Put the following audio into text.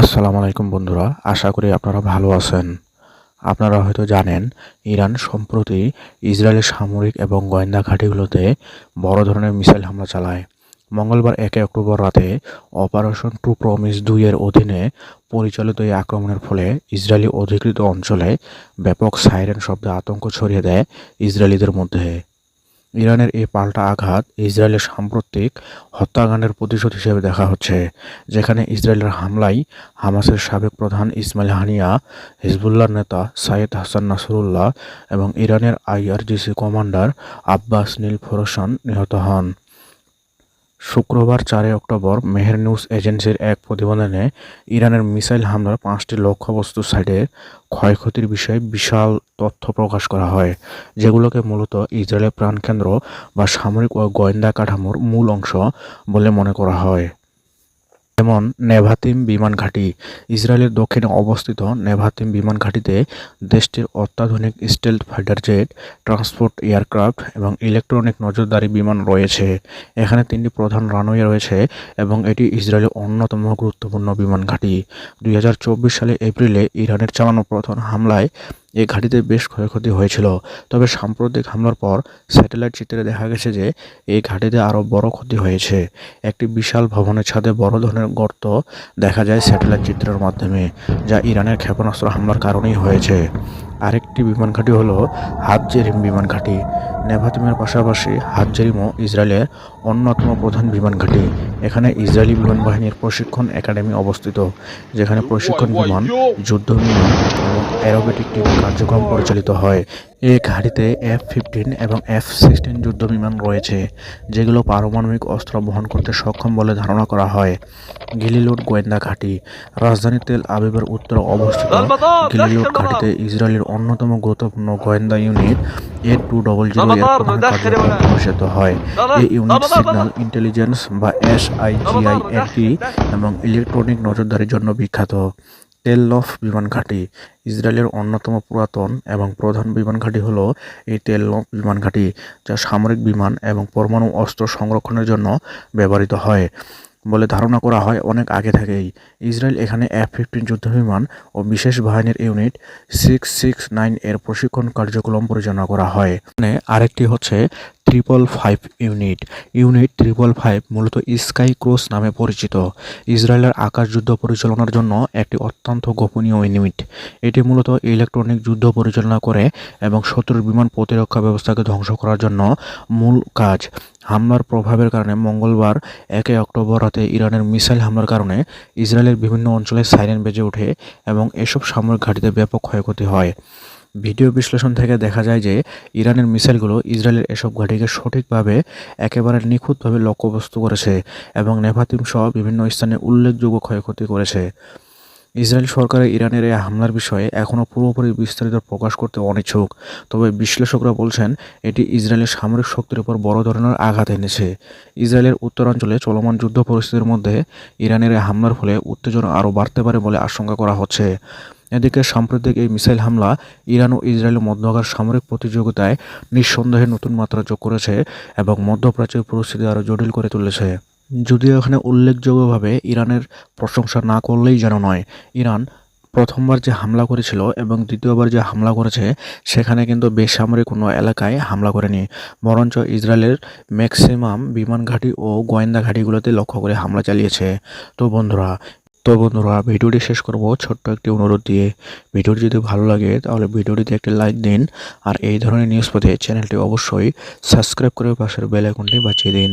আসসালামু আলাইকুম বন্ধুরা, আশা করি আপনারা ভালো আছেন। আপনারা হয়তো জানেন, ইরান সম্প্রতি ইসরায়েলের সামরিক এবং গোয়েন্দা ঘাঁটিগুলোতে বড় ধরনের মিসাইল হামলা চালায়। মঙ্গলবার একে অক্টোবর রাতে অপারেশন টু প্রমিস দুইয়ের অধীনে পরিচালিত এই আক্রমণের ফলে ইসরায়েলি অধিকৃত অঞ্চলে ব্যাপক সাইরেন শব্দে আতঙ্ক ছড়িয়ে দেয় ইসরায়েলিদের মধ্যে। ইরানের এই পাল্টা আঘাত ইসরায়েলের সাম্প্রতিক হত্যাকাণ্ডের প্রতিশোধ হিসেবে দেখা হচ্ছে, যেখানে ইসরায়েলের হামলায় হামাসের সাবেক প্রধান ইসমাইল হানিয়া হিজবুল্লার নেতা সাইয়েদ হাসান নাসরুল্লাহ এবং ইরানের IRGC commander Abbas Nilforoushan নিহত হন। শুক্রবার চারই অক্টোবর মেহের নিউজ এজেন্সির এক প্রতিবেদনে ইরানের মিসাইল হামলার পাঁচটি লক্ষ্যবস্তু সাইডে ক্ষয়ক্ষতির বিষয়ে বিশাল তথ্য প্রকাশ করা হয়, যেগুলোকে মূলত ইসরায়েলের প্রাণকেন্দ্র বা সামরিক ও গোয়েন্দা কাঠামোর মূল অংশ বলে মনে করা হয়। যেমন নেভাতিম বিমান ঘাঁটি। ইসরায়েলের দক্ষিণে অবস্থিত নেভাতিম বিমান ঘাঁটিতে দেশটির অত্যাধুনিক stealth fighter jet, transport aircraft এবং ইলেকট্রনিক নজরদারি বিমান রয়েছে। এখানে তিনটি প্রধান রানওয়ে রয়েছে এবং এটি ইসরায়েলের অন্যতম গুরুত্বপূর্ণ বিমান ঘাঁটি। দুই হাজার চব্বিশ সালে এপ্রিলে ইরানের চালানো প্রথম হামলায় এই ঘাঁটিতে বেশ ক্ষয়ক্ষতি হয়েছিল। তবে সাম্প্রতিক হামলার পর স্যাটেলাইট চিত্রে দেখা গেছে যে এই ঘাঁটিতে আরও বড় ক্ষতি হয়েছে। একটি বিশাল ভবনের ছাদে বড় ধরনের গর্ত দেখা যায় স্যাটেলাইট চিত্রের মাধ্যমে, যা ইরানের ক্ষেপণাস্ত্র হামলার কারণেই হয়েছে। আরেকটি বিমান ঘাঁটি হলো হাতজেরিম বিমান ঘাঁটি। নেভাতিমের পাশাপাশি হাতজেরিমও ইসরায়েলের অন্যতম প্রধান বিমান ঘাঁটি। এখানে ইসরায়েলি বিমান বাহিনীর প্রশিক্ষণ একাডেমি অবস্থিত, যেখানে প্রশিক্ষণ বিমান, যুদ্ধ বিমান অ্যারোবেটিক টিম কার্যক্রম পরিচালিত হয়। এই ঘাঁটিতে এফ ফিফটিন এবং এফ সিক্সটিন যুদ্ধ বিমান রয়েছে যেগুলো পারমাণবিক অস্ত্র বহন করতে সক্ষম বলে ধারণা করা হয়। গিলিলোড গোয়েন্দা ঘাঁটি রাজধানী তেল আবিবের উত্তরে অবস্থিত গিলিলোড ঘাঁটিতে ইসরায়েলের অন্যতম গুরুত্বপূর্ণ গোয়েন্দা unit A two double zero এর কার্যক্রম অনুষ্ঠিত হয়। এই ইউনিট সিগন্যাল ইন্টেলিজেন্স বা এস আই জি আই এবং ইলেকট্রনিক নজরদারির জন্য বিখ্যাত। তেললফ বিমান ঘাঁটি। ইসরায়েলের অন্যতম পুরাতন এবং প্রধান বিমান ঘাঁটি হল এই তেললফ বিমান ঘাঁটি, যা সামরিক বিমান এবং পরমাণু অস্ত্র সংরক্ষণের জন্য ব্যবহৃত হয় বলে ধারণা করা হয় অনেক আগে থেকেই। ইসরায়েল এখানে এফ ফিফটিন যুদ্ধবিমান ও বিশেষ বাহিনীর ইউনিট সিক্স সিক্স নাইন এর প্রশিক্ষণ কার্যক্রম পরিচালনা করা হয়। আরেকটি হচ্ছে triple five unit unit triple five মূলত স্কাই ক্রস নামে পরিচিত। ইসরায়েলের আকাশ যুদ্ধ পরিচালনার জন্য একটি অত্যন্ত গোপনীয় ইউনিট এটি মূলত ইলেকট্রনিক যুদ্ধ পরিচালনা করে এবং শত্রুর বিমান প্রতিরক্ষা ব্যবস্থাকে ধ্বংস করার জন্য মূল কাজ। হামলার প্রভাবের কারণে মঙ্গলবার একে অক্টোবর রাতে ইরানের মিসাইল হামলার কারণে ইসরায়েলের বিভিন্ন অঞ্চলে সাইরেন বেজে ওঠে এবং এসব সামরিক ঘাঁটিতে ব্যাপক ক্ষয়ক্ষতি হয়। ভিডিও বিশ্লেষণ থেকে দেখা যায় যে ইরানের মিসাইলগুলো ইসরায়েলের এসব ঘাঁটিকে সঠিকভাবে একেবারে নিখুঁতভাবে লক্ষ্যবস্তু করেছে এবং নেভাতিম সহ বিভিন্ন স্থানে উল্লেখযোগ্য ক্ষয়ক্ষতি করেছে। ইসরায়েল সরকারের ইরানের এই হামলার বিষয়ে এখনও পুরোপুরি বিস্তারিত প্রকাশ করতে অনিচ্ছুক, তবে বিশ্লেষকরা বলছেন এটি ইসরায়েলের সামরিক শক্তির উপর বড় ধরনের আঘাত এনেছে। ইসরায়েলের উত্তরাঞ্চলে চলমান যুদ্ধ পরিস্থিতির মধ্যে ইরানের এই হামলার ফলে উত্তেজনা আরও বাড়তে পারে বলে আশঙ্কা করা হচ্ছে। এদিকে সাম্প্রতিক এই মিসাইল হামলা ইরান ও ইসরায়েলের মধ্যকার সামরিক প্রতিযোগিতায় নিঃসন্দেহে নতুন মাত্রা যোগ করেছে এবং মধ্যপ্রাচ্যের পরিস্থিতি আরও জটিল করে তুলেছে। যদিও এখানে উল্লেখযোগ্যভাবে ইরানের প্রশংসা না করলেই যেন নয়, ইরান প্রথমবার যে হামলা করেছিল এবং দ্বিতীয়বার যে হামলা করেছে, সেখানে কিন্তু বেসামরিক কোনো এলাকায় হামলা করেনি। বরঞ্চ ইসরায়েলের ম্যাক্সিমাম বিমান ঘাঁটি ও গোয়েন্দা ঘাঁটিগুলোতে লক্ষ্য করে হামলা চালিয়েছে। তো বন্ধুরা তো বন্ধুরা, ভিডিওটি শেষ করব। ছোট্ট একটি অনুরোধ দিয়ে ভিডিওটি যদি ভালো লাগে, তাহলে ভিডিওটিতে একটি লাইক দিন। আর এই ধরনের নিউজ পেতে চ্যানেলটি অবশ্যই সাবস্ক্রাইব করে পাশের বেল আইকনটি বাঁচিয়ে দিন।